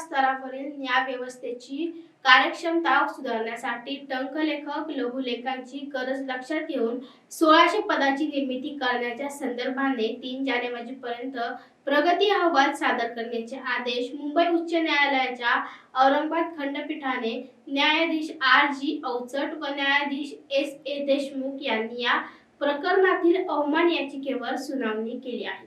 स्तरावरील न्यायव्यवस्थेची कार्यक्षमता सुधारण्यासाठी टंकलेखक लघुलेखांची गरज लक्षात घेऊन सोळाशे पदाची निर्मिती करण्याच्या संदर्भाने तीन जानेवारीपर्यंत प्रगती अहवाल सादर करण्याचे आदेश मुंबई उच्च न्यायालयाच्या औरंगाबाद खंडपीठाने न्यायाधीश आर जी अवचट व न्यायाधीश एस ए देशमुख यांनी या प्रकरणातील अवमान याचिकेवर सुनावणी केली आहे.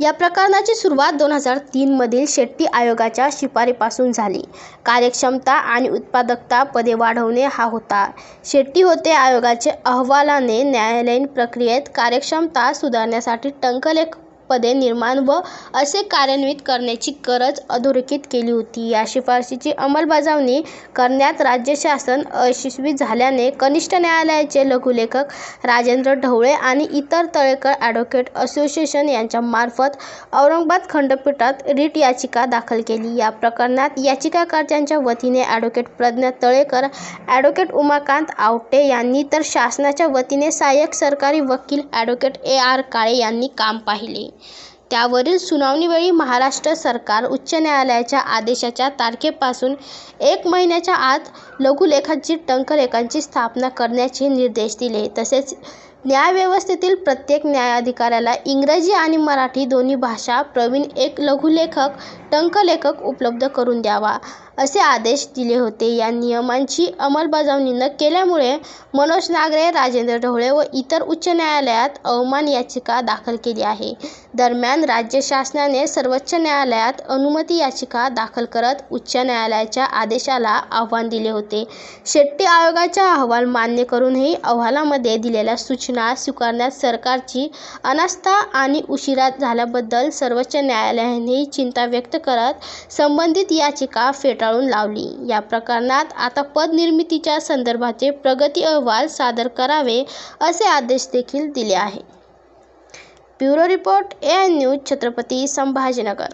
या प्रकरणाची सुरुवात दोन हजार तीनमधील शेट्टी आयोगाच्या शिफारीपासून झाली. कार्यक्षमता आणि उत्पादकता पदे वाढवणे हा होता. शेट्टी होते आयोगाचे अहवालाने न्यायालयीन प्रक्रियेत कार्यक्षमता सुधारण्यासाठी टंकलेख पदे निर्माण व असे कार्यान्वित करण्याची गरज अधोरेखित केली होती. या शिफारशीची अंमलबजावणी करण्यात राज्य शासन अयशस्वी झाल्याने कनिष्ठ न्यायालयाचे लघुलेखक राजेंद्र ढवळे आणि इतर तळेकर ॲडव्होकेट असोसिएशन यांच्यामार्फत औरंगाबाद खंडपीठात रिट याचिका दाखल केली. या प्रकरणात याचिकाकर्त्यांच्या वतीने ॲडव्होकेट प्रज्ञा तळेकर ॲडव्होकेट उमाकांत आवटे यांनी तर शासनाच्या वतीने सहाय्यक सरकारी वकील ॲडव्होकेट ए आर काळे यांनी काम पाहिले. त्यावरील सुनावणीवेळी महाराष्ट्र सरकार उच्च न्यायालयाच्या आदेशाच्या तारखेपासून एक महिन्याच्या आत लघुलेखांची टंकलेखांची स्थापना करण्याचे निर्देश दिले. तसेच न्यायव्यवस्थेतील प्रत्येक न्यायाधिकाऱ्याला इंग्रजी आणि मराठी दोन्ही भाषा प्रवीण एक लघुलेखक टंकलेखक उपलब्ध करून द्यावा असे आदेश दिले होते. या नियमांची अंमलबजावणी न केल्यामुळे मनोज नागरे राजेंद्र ढवळे व इतर उच्च न्यायालयात अवमान याचिका दाखल केली आहे. दरम्यान राज्य शासनाने सर्वोच्च न्यायालयात अनुमती याचिका दाखल करत उच्च न्यायालयाच्या आदेशाला आव्हान दिले होते. शेट्टी आयोगाचा अहवाल मान्य करूनही अहवालामध्ये दिलेल्या सूचना स्वीकारण्यात सरकारची अनास्था आणि उशिरा झाल्याबद्दल सर्वोच्च न्यायालयाने चिंता व्यक्त करत संबंधित याचिका फेटाळून लावली. या प्रकरणात आता पदनिर्मितीच्या संदर्भाचे प्रगती अहवाल सादर करावे असे आदेश देखील दिले आहे bureau report A News Chhatrapati Sambhajinagar.